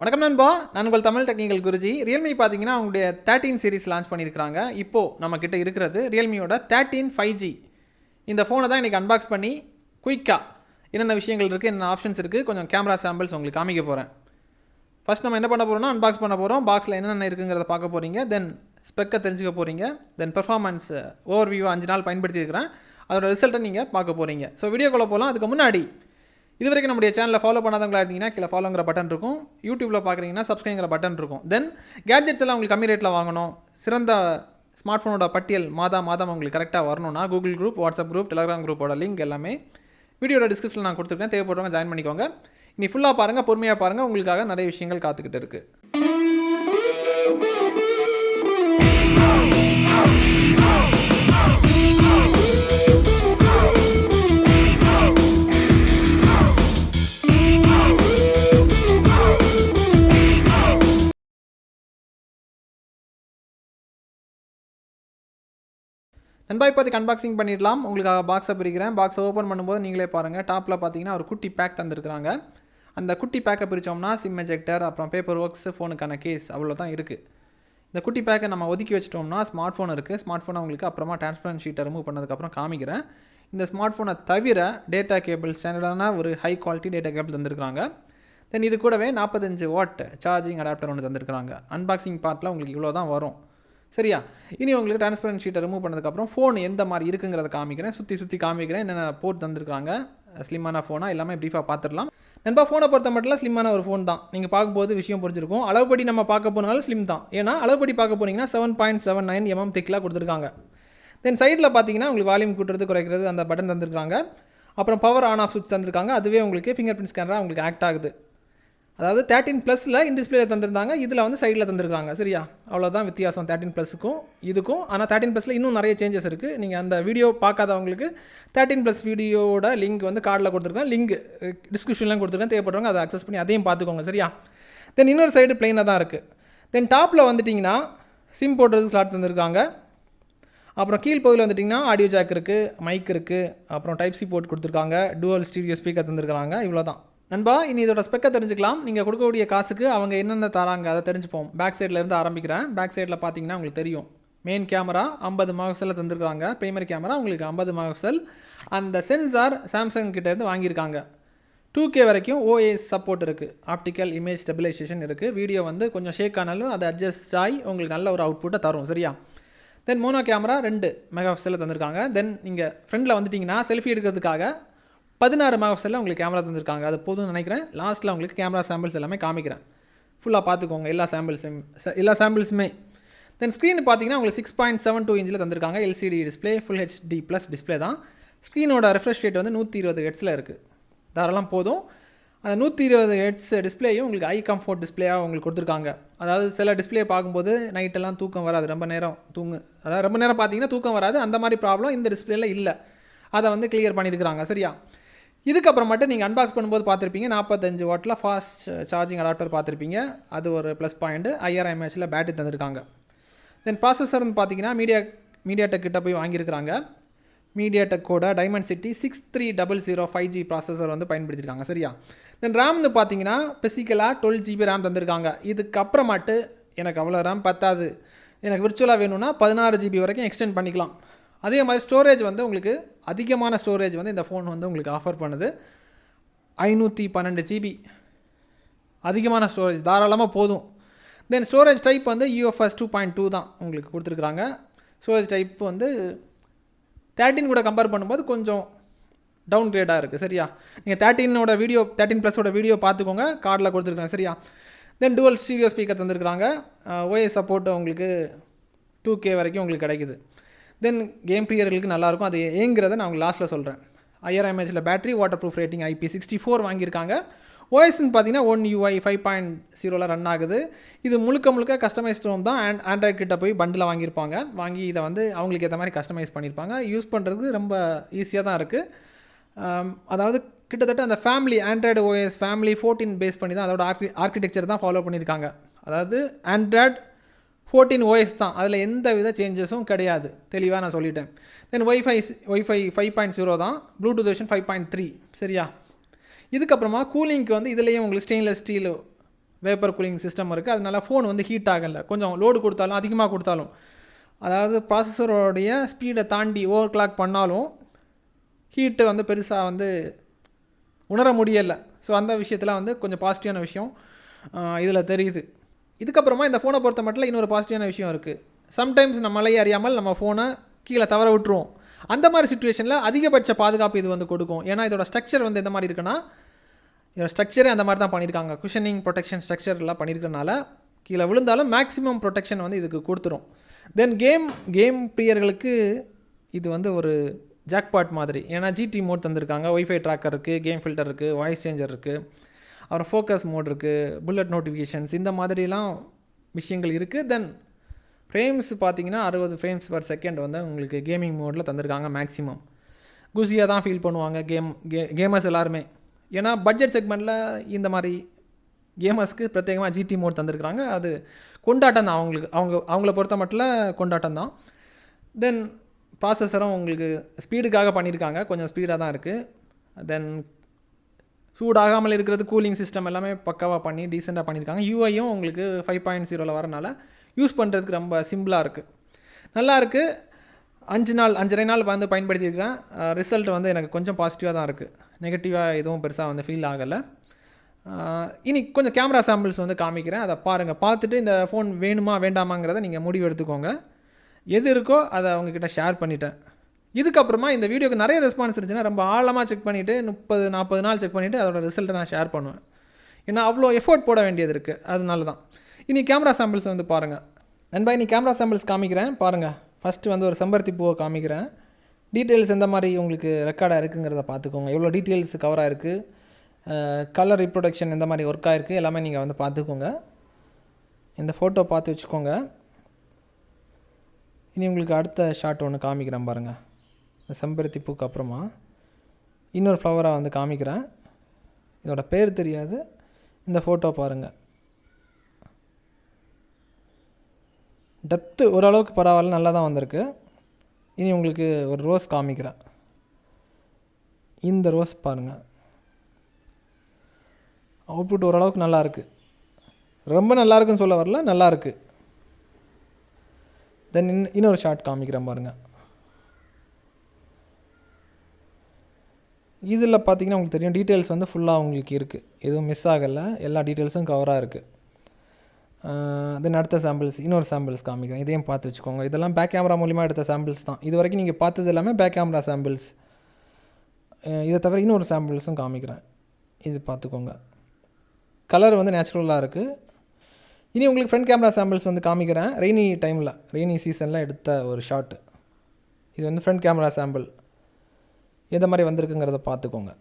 வணக்கம் நண்பா. நான் உங்கள் தமிழ் டெக்னிக்கல் குருஜி. ரியல்மி பார்த்தீங்கன்னா அவங்களுடைய தேர்ட்டீன் சீரிஸ் லான்ச் பண்ணியிருக்காங்க இப்போது நம்ம கிட்ட இருக்கிறது ரியல்மியோட தேர்ட்டீன் ஃபைவ் ஜி இந்த ஃபோனை தான் இன்றைக்கி அன்பாக்ஸ் பண்ணி குயிக்காக என்னென்ன விஷயங்கள் இருக்குது என்னென்ன ஆப்ஷன்ஸ் இருக்குது கொஞ்சம் கேமரா சாம்பிள்ஸ் உங்களுக்கு காமிக்க போகிறேன் ஃபர்ஸ்ட் நம்ம என்ன பண்ண போகிறோம்னா அன்பாக்ஸ் பண்ண போகிறோம் பாக்ஸில் என்னென்ன இருக்குங்கிறத பார்க்க போகிறீங்க தென் ஸ்பெக்கை தெரிஞ்சுக்க போகிறீங்க தென் பெர்ஃபார்மன்ஸ் ஓவர் வியூ அஞ்சு நாள் பயன்படுத்தியிருக்கிறேன். அதோட ரிசல்ட்டை நீங்கள் பார்க்க போகிறீங்க ஸோ வீடியோக்குள்ளே போகலாம் அதுக்கு முன்னாடி இது வரைக்கும் நம்முடைய சேனலில் ஃபாலோ பண்ணாதவங்களா இருந்தீங்கன்னா கீழே ஃபாலோங்கிற பட்டன் இருக்கும். யூடியூப்பில் பார்க்குறீங்கன்னா சப்ஸ்கிரைங்கிற பட்டன் இருக்கும். தென் கேட்ஜெட்ஸ் எல்லாம் உங்களுக்கு கம்மி ரேட்டில் வாங்கணும். சிறந்த ஸ்மார்ட் ஃபோனோட பட்டியல் மாதம் மாதம் உங்களுக்கு கரெக்டாக வரணும்னா Google group WhatsApp group Telegram குரூப்போட லிங்க் எல்லாமே வீடியோட டிஸ்கிரிப்ஷன் நான் கொடுத்துருக்கேன். தேவைப்படுறவங்க ஜாயின் பண்ணிக்கோங்க. இனி ஃபுல்லாக பாருங்கள் பொறுமையாக பாருங்கள் உங்களுக்காக நிறைய விஷயங்கள் காத்துக்கிட்டு இருக்குது அண்ட் பாய் பார்த்து அன்பாக்சிங் பண்ணிடலாம். உங்களுக்காக பாக்ஸை பிரிக்கிறேன். பாக்ஸை ஓப்பன் பண்ணும்போது நீங்களே பாருங்கள் டாப்பில் பார்த்தீங்கன்னா ஒரு குட்டி பேக் தந்திருக்கிறாங்க. அந்த குட்டி பேக்கை பிரித்தோம்னா சிம் எஜெக்டர் அப்புறம் பேப்பர் ஒர்க்ஸ் ஃபோனுக்கான கேஸ் அவ்வளோ தான் இருக்குது இந்த குட்டி பேக்கை நம்ம ஒதுக்கி வச்சிட்டோம்னா ஸ்மார்ட் ஃபோன் இருக்குது ஸ்மார்ட் ஃபோனை உங்களுக்கு அப்புறமா டிரான்ஸ்பரன்ட் ஷீட்டை ரிமூவ் பண்ணதுக்கப்புறம் காமிக்கிறேன். இந்த ஸ்மார்ட் ஃபோனை தவிர டேட்டா கேபிள் ஸ்டாண்டர்டான ஒரு ஹை குவாலிட்டி டேட்டா கேபிள் தந்திருக்கிறாங்க. தென் இது கூடவே நாற்பத்தஞ்சு வாட் சார்ஜிங் அடாப்டர் ஒன்று தந்திருக்கிறாங்க. அன்பாக்சிங் பார்ட்டில் உங்களுக்கு இவ்வளோ தான் வரும். சரியா? இனி உங்களுக்கு டிரான்ஸ்பரன்ட் ஷீட்டை ரிமூவ் பண்ணதுக்கப்புறம் ஃபோன் எந்த மாதிரி இருக்குங்கிறத காமிக்கிறேன். சுற்றி சுற்றி காமிக்கிறேன். என்னென்ன போர்ட் தந்திருக்காங்க? ஸ்லிம்மான ஃபோனாக எல்லாமே ப்ரீஃபாக பார்த்துடலாம். நண்பா ஃபோனை பொறுத்த மட்டும் ஸ்லிம்மான ஒரு ஃபோன் தான். நீங்கள் பார்க்கும்போது விஷயம் புரிஞ்சிருக்கும். அளவுபடி நம்ம பார்க்க போனாலும் ஸ்லிம் தான். ஏன்னா அளவுபடி பார்க்க போனீங்கன்னா seven point seven nine mm திக்கில் கொடுத்துருக்காங்க. தென் சைடில் பார்த்தீங்கன்னா உங்களுக்கு வால்யூம் கூட்டுறது குறைக்கிறது அந்த பட்டன் தந்திருக்காங்க. அப்புறம் பவர் ஆன் ஆஃப் சுவிட்ச் தந்திருக்காங்க. அதுவே உங்களுக்கு ஃபிங்கர் பிரிண்ட் ஸ்கேனராக உங்களுக்கு ஆக்ட் ஆகுது. அதாவது தேர்ட்டின் ப்ளஸில் இன் டிஸ்பிளே தந்திருந்தாங்க இதில் வந்து சைடில் தந்திருக்காங்க. சரியா? அவ்வளோதான் வித்தியாசம் தேர்ட்டின் ப்ளஸுக்கும் இதுக்கும். ஆனால் தேர்ட்டின் ப்ளஸில் இன்னும் நிறைய சேஞ்சஸ் இருக்குது நீங்கள் அந்த வீடியோ பார்க்காதவங்களுக்கு தேர்ட்டின் ப்ளஸ் வீடியோட லிங்க் வந்து கார்டில் கொடுத்துருக்கேன். லிங்க் டிஸ்கிரிப்ஷன்லாம் கொடுத்துருக்கேன். தேவைப்படுறவங்க அதை அக்சஸ் பண்ணி அதையும் பார்த்துக்கோங்க. சரியா? தென் இன்னொரு சைடு பிளெயினாக தான் இருக்குது தென் டாப்பில் வந்துட்டிங்கன்னா சிம் போடுறது ஸ்லாட் தந்திருக்காங்க. அப்புறம் கீழ் பகுதியில் வந்துட்டிங்கன்னா ஆடியோ ஜாக் இருக்குது மைக் இருக்குது அப்புறம் டைப் சி போர்ட் கொடுத்துருக்காங்க. டூவல் ஸ்டீரியோ ஸ்பீக்கர் தந்திருக்காங்க இவ்வளோ தான் நண்பா இனி இதோட ஸ்பெக்கை தெரிஞ்சுக்கலாம். நீங்கள் கொடுக்கக்கூடிய காசுக்கு அவங்க என்னென்ன தராங்க அதை தெரிஞ்சுப்போம். பேக் சைட்லேருந்து ஆரம்பிக்கிறேன். பேக் சைடில் பார்த்தீங்கன்னா உங்களுக்கு தெரியும். மெயின் கேமரா ஐம்பது மாகசலில் தந்திருக்காங்க. ப்ரைமரி கேமரா உங்களுக்கு ஐம்பது மாகசல் அந்த சென்சார் சாம்சங் கிட்டேருந்து வாங்கியிருக்காங்க. டூ கே வரைக்கும் ஓஏஎஸ் சப்போர்ட் இருக்குது ஆப்டிக்கல் இமேஜ் ஸ்டெபிலைசேஷன் இருக்குது வீடியோ வந்து கொஞ்சம் ஷேக் ஆனாலும் அது அட்ஜஸ்ட் ஆகி உங்களுக்கு நல்ல ஒரு அவுட்புட்டை தரும். சரியா? தென் மோனோ கேமரா ரெண்டு மெகா பிக்சலில் தந்திருக்காங்க. தென் நீங்கள் ஃப்ரெண்டில் வந்துட்டிங்கன்னா செல்ஃபி எடுக்கிறதுக்காக பதினாறு மெகாபிக்சலில் உங்களுக்கு கேமரா தந்திருக்காங்க. அது போதும்னு நினைக்கிறேன். லாஸ்ட்டில் உங்களுக்கு கேமரா சாம்பிள்ஸ் எல்லாமே காமிக்கிறேன். ஃபுல்லாக பார்த்துக்கோங்க. எல்லா சாம்பிள்ஸும் எல்லா சாம்பிள்ஸுமே தென் ஸ்க்ரீன் பார்த்தீங்கன்னா உங்களுக்கு சிக்ஸ் பாயிண்ட் செவன் டூ இன்ச்சில் தந்திருக்காங்க. LCD display full HD plus display தான். ஸ்க்ரீனோட ரெஃப்ரெஷ் ரேட் வந்து நூற்றி இருபது ஹெட்ஸில் இருக்குது தாராளம் போதும். அந்த நூற்றி இருபது ஹெட்ஸ் டிஸ்பிளேயும் உங்களுக்கு ஐ கம்ஃபோர்ட் டிஸ்பிளேயாக உங்களுக்கு கொடுத்துருக்காங்க. அதாவது சில டிஸ்பிளே பார்க்கும்போது நைட்டெல்லாம் தூக்கம் வராது. ரொம்ப நேரம் தூங்கு அதாவது ரொம்ப நேரம் பார்த்தீங்கன்னா தூக்கம் வராது. அந்த மாதிரி ப்ராப்ளம் இந்த டிஸ்பிளேல இல்லை. அதை வந்து கிளியர் பண்ணியிருக்கிறாங்க சரியா? இதுக்கப்புறமேட்டு நீங்கள் அன்பாக்ஸ் பண்ணும்போது பார்த்துருப்பீங்க நாற்பத்தஞ்சு வாட்டில் ஃபாஸ்ட் சார்ஜிங் அடாப்டர் பார்த்துருப்பீங்க. அது ஒரு ப்ளஸ் பாயிண்ட்டு ஐஆர் எம்ஏஹெச்சில் பேட்டரி தந்திருக்காங்க. தென் ப்ராசஸர்னு பார்த்தீங்கன்னா மீடியா மீடியா டெக் கிட்ட போய் வாங்கியிருக்கிறாங்க. Media டெக்கோட Dimensity six three double zero five G processor வந்து பயன்படுத்தியிருக்காங்க சரியா? தென் ரேம்னு பார்த்தீங்கன்னா பெசிக்கலாக டுவெல் ஜிபி ரேம் தந்திருக்காங்க. இதுக்கப்புறமாட்டு எனக்கு அவ்வளோ ரேம் பத்தாது. எனக்கு விர்ச்சுவலாக வேணும்னா பதினாறு ஜிபி வரைக்கும் எக்ஸ்டெண்ட் பண்ணிக்கலாம். அதே மாதிரி ஸ்டோரேஜ் வந்து உங்களுக்கு அதிகமான ஸ்டோரேஜ் வந்து இந்த ஃபோன் வந்து உங்களுக்கு ஆஃபர் பண்ணுது. ஐநூற்றி பன்னெண்டு ஜிபி அதிகமான ஸ்டோரேஜ் தாராளமாக போதும். தென் ஸ்டோரேஜ் டைப் வந்து யூஎஃப்எஸ் டூ பாயிண்ட் டூ தான் உங்களுக்கு கொடுத்துருக்குறாங்க. ஸ்டோரேஜ் டைப் வந்து தேர்ட்டின் கூட கம்பேர் பண்ணும்போது கொஞ்சம் டவுன் கிரேடாக இருக்குது சரியா நீங்கள் தேர்ட்டினோட வீடியோ தேர்ட்டின் ப்ளஸோட வீடியோ பார்த்துக்கோங்க. கார்டில் கொடுத்துருக்காங்க சரியா? தென் டுவல் ஸ்டீரியோ ஸ்பீக்கர் தந்திருக்கிறாங்க. ஓஎஸ் சப்போர்ட் உங்களுக்கு டூ கே வரைக்கும் உங்களுக்கு கிடைக்குது. தென் கேம் பிளேயர்களுக்கு நல்லாயிருக்கும். அது ஏங்கிறத நான் உங்களுக்கு லாஸ்ட்டில் சொல்கிறேன் IR எம்ஏஹெச்சில் battery waterproof rating IP sixty four வாங்கியிருக்காங்க. ஓஎஸ்ன்னு பார்த்தீங்கன்னா ஒன் யூஐ ஃபைவ் பாயிண்ட் ஜீரோவில் ரன் ஆகுது. இது முழுக்க முழுக்க கஸ்டமைஸ் ரோம் தான். அண்ட் ஆண்ட்ராய்ட் கிட்ட போய் பண்டில் வாங்கியிருப்பாங்க. வாங்கி இதை வந்து அவங்களுக்கு ஏற்ற மாதிரி கஸ்டமைஸ் பண்ணியிருப்பாங்க. யூஸ் பண்ணுறது ரொம்ப ஈஸியாக தான் இருக்குது um, அதாவது கிட்டத்தட்ட அந்த family Android OS family fourteen base பண்ணி தான் அதோட ஆர்கி ஆர்கிடெக்சர் தான் ஃபாலோ பண்ணியிருக்காங்க. அதாவது ஆண்ட்ராய்ட் ஃபோர்டீன் ஓஎஸ் தான். அதில் எந்த வித சேஞ்சஸும் கிடையாது. தெளிவாக நான் சொல்லிட்டேன். Then wifi wifi five point zero தான். Bluetooth version five point three சரியா? இதுக்கப்புறமா கூலிங்க்கு வந்து இதுலேயும் உங்களுக்கு stainless steel vapour cooling system இருக்குது அதனால ஃபோன் வந்து ஹீட் ஆகலை. கொஞ்சம் லோடு கொடுத்தாலும் அதிகமாக கொடுத்தாலும். அதாவது ப்ராசஸரோடைய ஸ்பீடை தாண்டி ஓவர் கிளாக் பண்ணாலும் ஹீட்டு வந்து பெருசாக வந்து உணர முடியலை. ஸோ அந்த விஷயத்தில் வந்து கொஞ்சம் பாசிட்டிவான விஷயம் இதில் தெரியுது. இதுக்கப்புறமா இந்த ஃபோனை பொறுத்த மட்டும் இன்னொரு பாசிட்டிவான விஷயம் இருக்குது சம்டைம்ஸ் நம்மளே அறியாமல் நம்ம ஃபோனை கீழே தவற விட்டுருவோம். அந்த மாதிரி சுச்சுவேஷனில் அதிகபட்ச பாதுகாப்பு இது வந்து கொடுக்கும். ஏன்னா இதோட ஸ்ட்ரக்சர் வந்து எந்த மாதிரி இருக்குன்னா இதோட ஸ்ட்ரக்சரே அந்த மாதிரி தான் பண்ணியிருக்காங்க. குஷனிங் ப்ரொடெக்ஷன் ஸ்ட்ரக்சர்லாம் பண்ணியிருக்கனால கீழே விழுந்தாலும் மேக்ஸிமம் ப்ரொடெக்ஷன் வந்து இதுக்கு கொடுத்துரும். தென் கேம் கேம் பிரியர்களுக்கு இது வந்து ஒரு ஜாக்பாட் மாதிரி. ஏன்னா ஜிடி மோட் தந்திருக்காங்க. ஒய்ஃபை ட்ராக்கர் இருக்குது கேம் ஃபில்டர் இருக்குது வாய்ஸ் சேஞ்சர் இருக்குது அப்புறம் ஃபோக்கஸ் மோட் இருக்குது புல்லட் நோட்டிஃபிகேஷன்ஸ் இந்த மாதிரிலாம் விஷயங்கள் இருக்குது தென் ஃப்ரேம்ஸ் பார்த்தீங்கன்னா அறுபது ஃப்ரேம்ஸ் பர் செகண்ட் வந்து உங்களுக்கு கேமிங் மோடில் தந்திருக்காங்க மேக்ஸிமம் குசியாக தான் ஃபீல் பண்ணுவாங்க கேம் கே கேமர்ஸ் எல்லாருமே. ஏன்னா பட்ஜெட் செக்மெண்ட்டில் இந்த மாதிரி கேமர்ஸ்க்கு பிரத்யேகமாக ஜிடி மோட் தந்திருக்கிறாங்க. அது கொண்டாட்டம் தான் அவங்களுக்கு அவங்க அவங்கள பொறுத்த மட்டும் கொண்டாட்டம் தான். தென் ப்ராசஸரும் உங்களுக்கு ஸ்பீடுக்காக பண்ணியிருக்காங்க கொஞ்சம் ஸ்பீடாக தான் இருக்குது தென் சூடாகாமல் இருக்கிறது கூலிங் சிஸ்டம் எல்லாமே பக்காவாக பண்ணி டீசெண்டாக பண்ணியிருக்காங்க. யூஐயும் உங்களுக்கு ஃபைவ் பாயிண்ட் ஜீரோவில் வரனால யூஸ் பண்ணுறதுக்கு ரொம்ப சிம்பிளாக இருக்குது நல்லாயிருக்கு அஞ்சு நாள் அஞ்சரை நாள் வந்து பயன்படுத்தியிருக்கிறேன். ரிசல்ட் வந்து எனக்கு கொஞ்சம் பாசிட்டிவாக தான் இருக்குது நெகட்டிவாக எதுவும் பெருசாக வந்து ஃபீல் ஆகலை. இனி கொஞ்சம் கேமரா சாம்பிள்ஸ் வந்து காமிக்கிறேன். அதை பாருங்கள் பார்த்துட்டு இந்த ஃபோன் வேணுமா வேண்டாமாங்கிறத நீங்கள் முடிவு எடுத்துக்கோங்க. எது இருக்கோ அதை அவங்கக்கிட்ட ஷேர் பண்ணிட்டேன். இதுக்கப்புறமா இந்த வீடியோக்கு நிறைய ரெஸ்பான்ஸ் இருந்துச்சுன்னா ரொம்ப ஆழமாக செக் பண்ணிவிட்டு முப்பது நாற்பது நாள் செக் பண்ணிவிட்டு அதோட ரிசல்ட்டை நான் ஷேர் பண்ணுவேன். ஏன்னா அவ்வளோ எஃபோர்ட் போட வேண்டியது இருக்குது அதனால தான் இனி கேமரா சாம்பிள்ஸ் வந்து பாருங்கள் நண்பா இனி கேமரா சாம்பிள்ஸ் காமிக்கிறேன். பாருங்கள் ஃபஸ்ட்டு வந்து ஒரு செம்பருத்தி பூவை காமிக்கிறேன். டீட்டெயில்ஸ் எந்த மாதிரி உங்களுக்கு ரெக்கார்டாக இருக்குங்கிறத பார்த்துக்கோங்க. எவ்வளோ டீட்டெயில்ஸ் கவராக இருக்குது கலர் ரிப்ரொடக்ஷன் எந்த மாதிரி ஒர்க் ஆகிருக்கு எல்லாமே நீங்கள் வந்து பார்த்துக்கோங்க. இந்த ஃபோட்டோ பார்த்து வச்சுக்கோங்க. இனி உங்களுக்கு அடுத்த ஷாட் ஒன்று காமிக்கிறேன் பாருங்கள் செம்பருத்தி பூக்கு அப்புறமா இன்னொரு ஃப்ளவராக வந்து காமிக்கிறேன். இதோட பேர் தெரியாது. இந்த ஃபோட்டோ பாருங்கள் டெப்த்து ஓரளவுக்கு பரவாயில்ல நல்லா தான் வந்திருக்கு. இனி உங்களுக்கு ஒரு ரோஸ் காமிக்கிறேன். இந்த ரோஸ் பாருங்கள் அவுட்புட் ஓரளவுக்கு நல்லாயிருக்கு. ரொம்ப நல்லாயிருக்குன்னு சொல்ல வரல நல்லாயிருக்கு. தென் இன் இன்னொரு ஷார்ட் காமிக்கிறேன் பாருங்கள் இதில் பார்த்தீங்கன்னா உங்களுக்கு தெரியும் டீட்டெயில்ஸ் வந்து ஃபுல்லாக உங்களுக்கு இருக்குது எதுவும் மிஸ் ஆகலை. எல்லா டீட்டெயில்ஸும் கவராக இருக்குது தென் அடுத்த சாம்பிள்ஸ் இன்னொரு சாம்பிள்ஸ் காமிக்கிறேன். இதையும் பார்த்து வச்சுக்கோங்க. இதெல்லாம் பேக் கேமரா மூலிமா எடுத்த சாம்பிள்ஸ் தான். இது வரைக்கும் நீங்கள் பார்த்தது எல்லாமே பேக் கேமரா சாம்பிள்ஸ் இதை தவிர இன்னொரு சாம்பிள்ஸும் காமிக்கிறேன். இது பார்த்துக்கோங்க. கலர் வந்து நேச்சுரலாக இருக்குது இனி உங்களுக்கு ஃப்ரண்ட் கேமரா சாம்பிள்ஸ் வந்து காமிக்கிறேன். ரெய்னி டைமில் ரெய்னி சீசனில் எடுத்த ஒரு ஷாட்டு இது வந்து ஃப்ரண்ட் கேமரா சாம்பிள் எந்த மாதிரி வந்திருக்குங்கிறத பார்த்துக்கோங்க.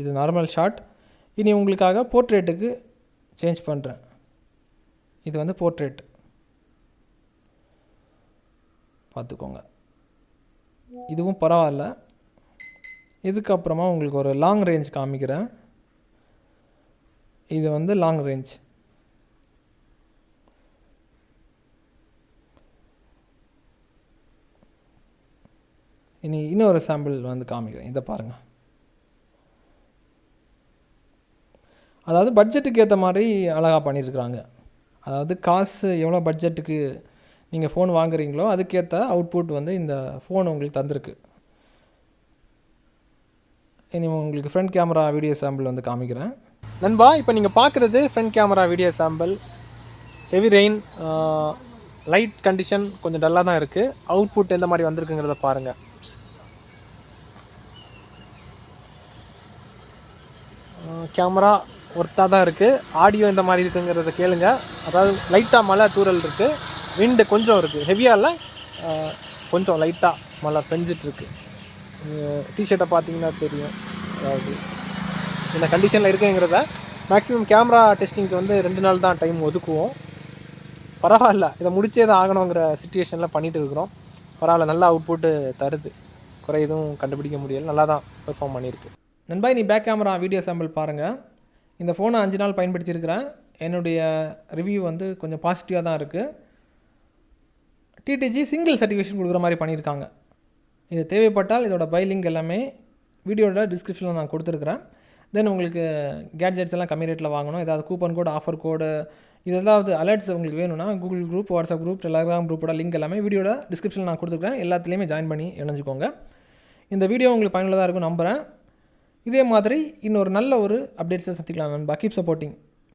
இது நார்மல் ஷாட் இனி உங்களுக்காக போர்ட்ரேட்டுக்கு சேஞ்ச் பண்ணுறேன் இது வந்து போர்ட்ரேட் பார்த்துக்கோங்க. இதுவும் பரவாயில்ல. இதுக்கப்புறமா உங்களுக்கு ஒரு லாங் ரேஞ்ச் காமிக்கிறேன். இது வந்து லாங் ரேஞ்ச் இனி இன்னொரு சாம்பிள் வந்து காமிக்கிறேன். இதை பாருங்கள் அதாவது பட்ஜெட்டுக்கு ஏற்ற மாதிரி அழகாக பண்ணியிருக்கிறாங்க அதாவது காசு எவ்வளோ பட்ஜெட்டுக்கு நீங்கள் ஃபோன் வாங்குறீங்களோ அதுக்கேற்ற அவுட்புட் வந்து இந்த ஃபோன் உங்களுக்கு தந்திருக்கு. இனி உங்களுக்கு ஃப்ரண்ட் கேமரா வீடியோ சாம்பிள் வந்து காமிக்கிறேன். நண்பா இப்போ நீங்கள் பார்க்குறது front camera video sample heavy rain light condition கொஞ்சம் டல்லாக தான் இருக்குது அவுட்புட் எந்த மாதிரி வந்திருக்குங்கிறத பாருங்கள் கேமரா ஒர்த்தாக தான் இருக்குது ஆடியோ இந்த மாதிரி இருக்குங்கிறத கேளுங்க. அதாவது லைட்டாக மழை தூரல் இருக்குது விண்டு கொஞ்சம் இருக்குது ஹெவியாக இல்லை கொஞ்சம் லைட்டாக மழை பெஞ்சிட்ருக்கு டிஷர்ட்டை பார்த்தீங்கன்னா தெரியும். அதாவது இந்த கண்டிஷனில் இருக்குங்கிறத மேக்ஸிமம் கேமரா டெஸ்டிங்க்கு வந்து ரெண்டு நாள் தான் டைம் ஒதுக்குவோம். பரவாயில்ல இதை முடிச்சே தான் ஆகணுங்கிற சுச்சுவேஷனில் பண்ணிகிட்டு இருக்கிறோம். பரவாயில்ல நல்லா அவுட் புட்டு தருது. குறை எதுவும் கண்டுபிடிக்க முடியல. நல்லா தான் பெர்ஃபார்ம் பண்ணியிருக்கு. நண்பாய் நீ பேக் கேமரா வீடியோ சாம்பிள் பாருங்கள் இந்த ஃபோனை அஞ்சு நாள் பயன்படுத்தியிருக்கிறேன். என்னுடைய ரிவ்யூ வந்து கொஞ்சம் பாசிட்டிவாக தான் இருக்குது டிடிஜி சிங்கிள் சர்டிஃபிகேஷன் கொடுக்குற மாதிரி பண்ணியிருக்காங்க. இது தேவைப்பட்டால் இதோட பை லிங்க் எல்லாமே வீடியோட டிஸ்கிரிப்ஷனில் நான் கொடுத்துருக்குறேன். தென் உங்களுக்கு கேட்ஜெட்ஸ் எல்லாம் கம்மி ரேட்டில் வாங்கணும். ஏதாவது கூப்பன் கோடு ஆஃபர் கோடு இது ஏதாவது அலர்ட்ஸ் உங்களுக்கு வேணும்னா Google group WhatsApp group Telegram குரூப்போட லிங்க் எல்லாமே வீடியோட டிஸ்கிரிப்ஷனில் நான் கொடுத்துருக்குறேன். எல்லாத்துலேயுமே ஜாயின் பண்ணி இணைஞ்சிக்கோங்க. இந்த வீடியோ உங்களுக்கு பயனுள்ளதாக இருக்கும் நம்புகிறேன் இதே மாதிரி இன்னொரு நல்ல ஒரு அப்டேட்ஸில் சந்திக்கலாம் நண்பா. Keep supporting